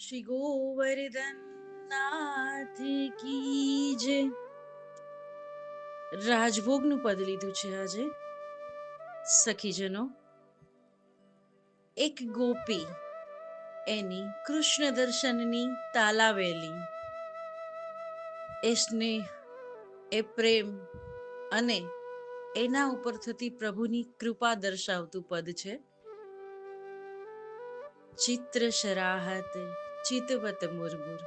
શ્રી ગોવર્ધન નાથ કી રાજભોગનું પદ લીધું છે આજે. સખીજનો, એક ગોપી, એની કૃષ્ણ દર્શનની તાલાવેલી, એ સ્નેહ, એ પ્રેમ અને એના ઉપર થતી પ્રભુની કૃપા દર્શાવતું પદ છે. ચિત્ર શરાહત ચિતવત મુરમુર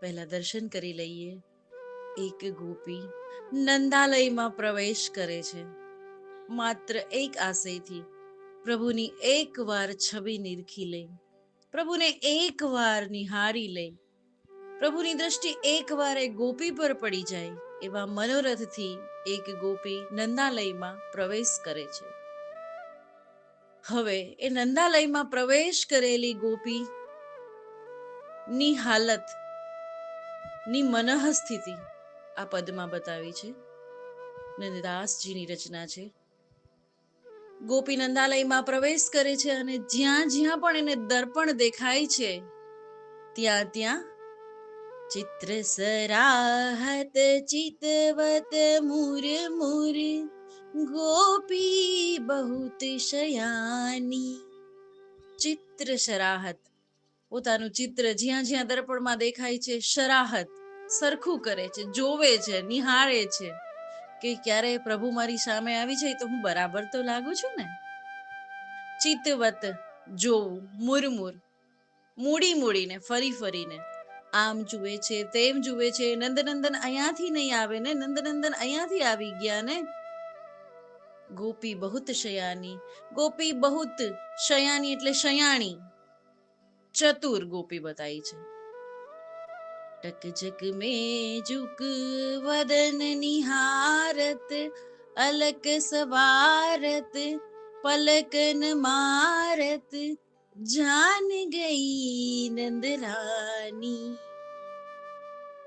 પહેલા દર્શન કરી લઈએ એક ગોપી નંદાલયમાં પ્રવેશ કરે છે માત્ર એક આશયથી પ્રભુની એકવાર છબી નિરખી લે પ્રભુને એકવાર નિહારી લે પ્રભુની દ્રષ્ટિ એકવાર એ ગોપી પર પડી જાય એવા મનોરથથી એક ગોપી નંદાલયમાં પ્રવેશ કરે છે હવે એ નંદાલયમાં પ્રવેશ કરેલી ગોપી ની હાલત, ની મનઃ આ પદમાં બતાવી છે. નંદદાસજીની રચના છે. ગોપી નંદાલયમાં પ્રવેશ કરે છે અને જ્યાં જ્યાં પણ એને દર્પણ દેખાય છે, ત્યાં ત્યાં ચિત્ર સરાહત, ચિતવત, મુર મુર, ગોપી, બહુત શયાની ચિત્ર શરાહત પોતાનું ચિત્ર જ્યાં જ્યાં દર્પણમાં દેખાય છે, શરાહત સરખું કરે છે, જોવે છે, નિહાળે છે કે ક્યારે પ્રભુ મારી સામે આવી જાય તો હું બરાબર તો લાગુ છું ને? ચિતવત જોવું મુરમુર, મૂડી મૂડીને, ફરી ફરીને, આમ જુએ છે, તેમ જુએ છે નંદનંદન અહીંયાથી નહીં આવે ને નંદનંદન અહીંયાથી આવી ગયા ને? ગોપી બહુત શયાની, ગોપી બહુત શયાની એટલે શયાણી ચતુર ગોપી બતાઈ છે ટક જક में झुक वदन निहारत अलक सवारत पलकन मारत जान गई नंदरानी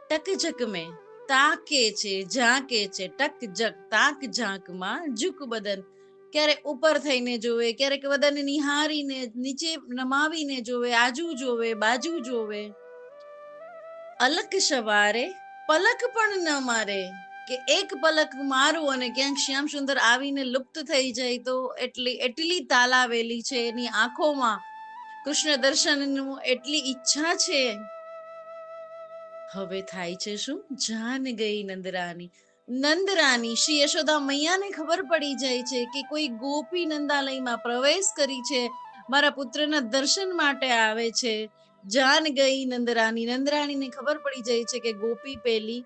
ટક જક મેં તાકે છે ઝાંકે છે ટક જક તાક ઝાંકમાં ઝુક બદન ક્યારેક ઉપર થઈને જોવે, ક્યારેક બધાને નિહારીને, નીચે નમાવીને જોવે, આજુ જોવે, બાજુ જોવે. અલક સવારે, પલક પણ ન મારે. કે એક પલક મારું અને ક્યાંક શ્યામ સુંદર આવીને લુપ્ત થઈ જાય તો એટલી એટલી તાલાવેલી છે એની આંખોમાં. કૃષ્ણ દર્શનનું એટલી ઈચ્છા છે. હવે થાય છે શું? જાન ગઈ નંદરાની નંદરાની શ્રી યશોદા મૈયાને ખબર પડી જાય છે કે કોઈ ગોપી નંદાલયમાં પ્રવેશ કરી છે. મારા પુત્રના દર્શન માટે આવે છે. જાન ગઈ નંદરાની. નંદરાણીને ખબર પડી જાય છે કે ગોપી પેલી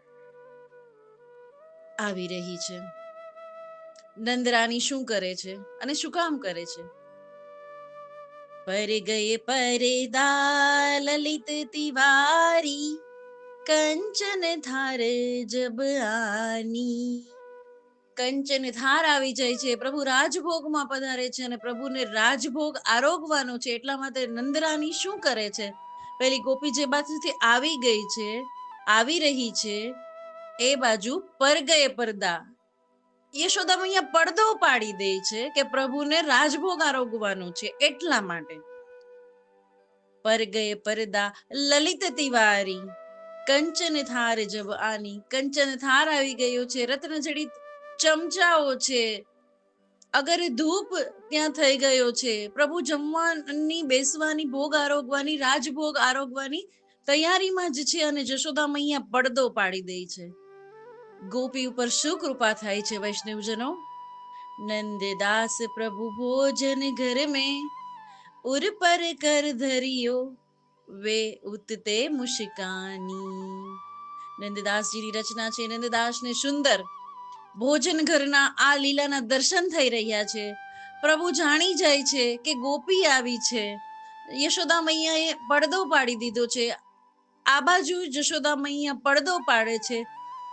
આવી રહી છે. નંદરાની શું કરે છે અને શું કામ કરે છે? પર ગયે પરદા લલિત તિવારી કંચન ધાર જબ આની. કંચન ધાર આવી જાય છે, પ્રભુ રાજભોગમાં પધારે છે અને પ્રભુને રાજભોગ આરોગવાનો છે, એટલા માટે નંદરાની શું કરે છે? પેલી ગોપી જે બાજુથી આવી ગઈ છે, આવી રહી છે, એ બાજુ પરગયે પડદા યશોદા અહીંયા પડદો પાડી દે છે કે પ્રભુને રાજભોગ આરોગવાનું છે, એટલા માટે. પરગયે પરદા, લલિત તિવારી. કંચન થાર જબ આની. કંચન થાર આવી ગયો છે. રત્ન જડિત ચમચાઓ છે. અગર ધૂપ ત્યાં થઈ ગયો છે. પ્રભુ જમવાની, બેસવાની, ભોગ આરોગવાની, રાજભોગ આરોગવાની તૈયારીમાં જ છે અને જશોદા મૈયા પડદો પાડી દે છે. ગોપી ઉપર શું કૃપા થાય છે વૈષ્ણવજનો? નંદદાસ પ્રભુ ભોજન ઘર મેં ઉર પર કર ધરિયો. વે ઉતતે મુશિકાની નંદદાસજીની રચના છે નંદદાસને સુંદર ભોજન ઘરના આ લીલાના દર્શન થઈ રહ્યા છે પ્રભુ જાણી જાય છે કે ગોપી આવી છે યશોદા મૈયાએ પડદો પાડી દીધો છે। આ બાજુ જશોદા મૈયા પડદો પાડે છે।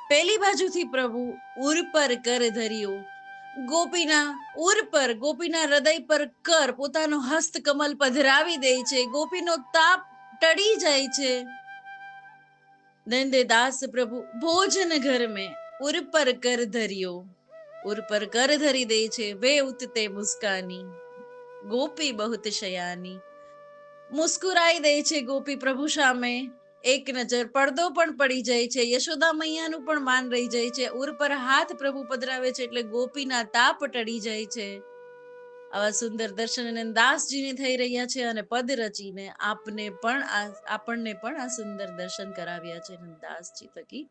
પેલી બાજુથી પ્રભુ ઉર પર કર ધર્યો। ગોપીના ઉર પર, ગોપીના હૃદય પર કર પોતાનો હસ્ત કમલ પધરાવી દે છે। ગોપીનો તાપ ટળી જાય છે. નંદે દાસ પ્રભુ, ભોજન ઘર મેં ઉર પર કર ધર્યો. ઉર પર કર ધરી દે છે વે ઉતતે મુસ્કાની. ગોપી બહુત શયાની. મુસ્કુરાઈ દે છે ગોપી પ્રભુ સામે. એક નજર પડદો પણ પડી જાય છે. યશોદા મૈયાનું પણ માન રહી જાય છે. ઉર પર હાથ પ્રભુ પધરાવે છે એટલે ગોપીના તાપ ટળી જાય છે. આવા સુંદર દર્શન અને દાસજીની થઈ રહ્યા છે અને પદ રચીને આપને પણ આપણને પણ આ સુંદર દર્શન કરાવ્યા છે દાસજી થકી.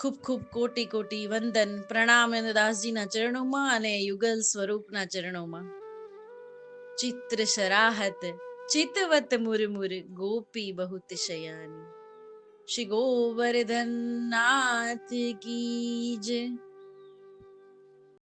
ખૂબ ખૂબ કોટી કોટી વંદન, પ્રણામ અને દાસજીના ચરણોમાં અને યુગલ સ્વરૂપના ચરણોમાં. ચિત્ર શરાહત, ચિતવત મુરમુર, ગોપી બહુત શયાની. શ્રી ગોવર્ધન નાથ કી જય.